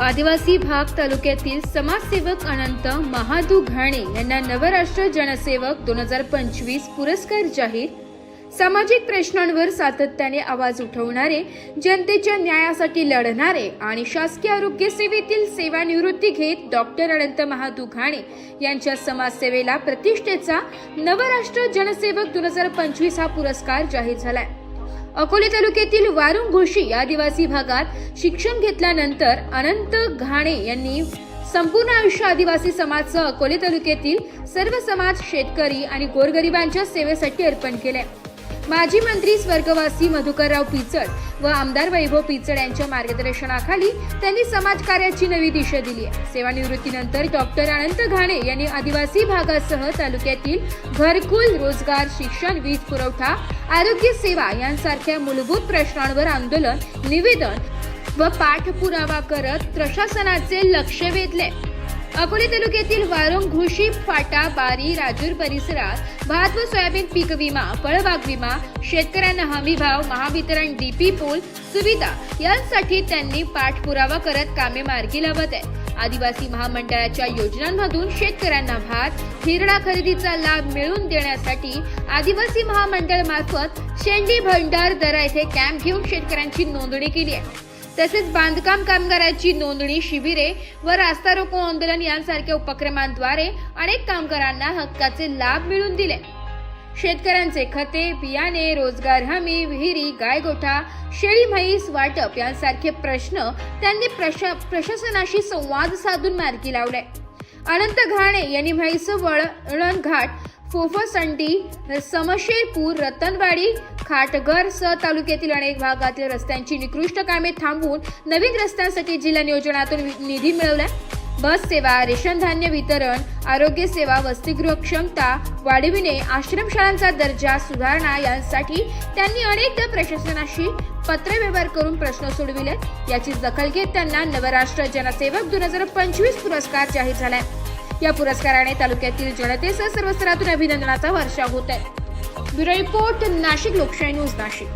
आदिवासी भाग तालुक्यातील समाजसेवक अनंत महादू घाणे यांना नवराष्ट्र जनसेवक दोन हजार पंचवीस पुरस्कार जाहीर. सामाजिक प्रश्नांवर सातत्याने आवाज उठवणारे जनतेच्या न्यायासाठी लढणारे आणि शासकीय आरोग्य सेवेतील सेवानिवृत्ती घेत डॉक्टर अनंत महादू घाणे यांच्या समाजसेवेला प्रतिष्ठेचा नवराष्ट्र जनसेवक दोन हजार पंचवीस हा पुरस्कार जाहीर झालाय. अकोले तालुक्यातील वारुंग घोशी आदिवासी भागात शिक्षण घेतल्यानंतर अनंत घाणे यांनी संपूर्ण आयुष्य आदिवासी समाजसह अकोले तालुक्यातील सर्व समाज शेतकरी आणि गोरगरिबांच्या सेवेसाठी अर्पण केले. माजी मंत्री स्वर्गवासी मधुकरराव पिचड व आमदार वैभव पिचड यांच्या मार्गदर्शनाखाली त्यांनी समाजकार्याची नवी दिशा दिली आहे. सेवानिवृत्तीनंतर डॉक्टर अनंत घाणे यांनी आदिवासी भागासह तालुक्यातील घरकुल रोजगार शिक्षण वीज पुरवठा आरोग्य सेवा यांसारख्या मूलभूत प्रश्नांवर आंदोलन निवेदन व पाठपुरावा करत प्रशासनाचे लक्ष वेधले. अकोले तालुक्यातील वारंग घुशी फाटा बारी राजूर परिसरात भात व सोयाबीन पीक विमा फळबाग विमा शेतकऱ्यांना हमी भाव महावितरण डीपी पूल सुविधा यांसाठी त्यांनी पाठपुरावा करत कामे मार्गी लावत आहे आदिवासी महामंडळाच्या योजनांमधून शेतकऱ्यांना भात हिरडा खरेदीचा लाभ मिळवून देण्यासाठी आदिवासी महामंडळ मार्फत शेंडी भंडार दरा येथे कॅम्प घेऊन शेतकऱ्यांची नोंदणी केली आहे. तसेच बांधकाम कामगारांची नोंदणी शिबिरे व रास्ता रोको आंदोलन यांसारख्या उपक्रमांद्वारे अनेक कामगारांना हक्काचे लाभ मिळून दिले. शेतकऱ्यांचे खते बियाणे रोजगार हमी विहिरी गायगोठा शेळी म्हैस वाटप यांसारखे प्रश्न त्यांनी प्रशा प्रशासनाशी संवाद साधून मार्गी लावले. अनंत घाणे यांनी म्हैसवळ घाट फोफसंडी समशेरपूर रतनवाडी खाटघर स तालुक्यातील अनेक भागातील रस्त्यांची निकृष्ट कामे थांबवून नवीन रस्त्यांसाठी जिल्हा नियोजनातून वि- निधी मिळवला बस सेवा रेशन धान्य वितरण आरोग्य सेवा वसतिगृह क्षमता वाढविणे आश्रमशाळांचा दर्जा सुधारणा यांसाठी त्यांनी अनेकदा प्रशासनाशी पत्रव्यवहार करून प्रश्न सोडविले याची दखल घेत त्यांना नवराष्ट्र जनसेवक दोन हजार पंचवीस पुरस्कार जाहीर झालाय. या पुरस्काराने तालुक्यातील जनतेसह सर्व स्तरातून अभिनंदनाचा वर्षाव होत आहे. ब्युरो रिपोर्ट नाशिक लोकशाही न्यूज नाशिक.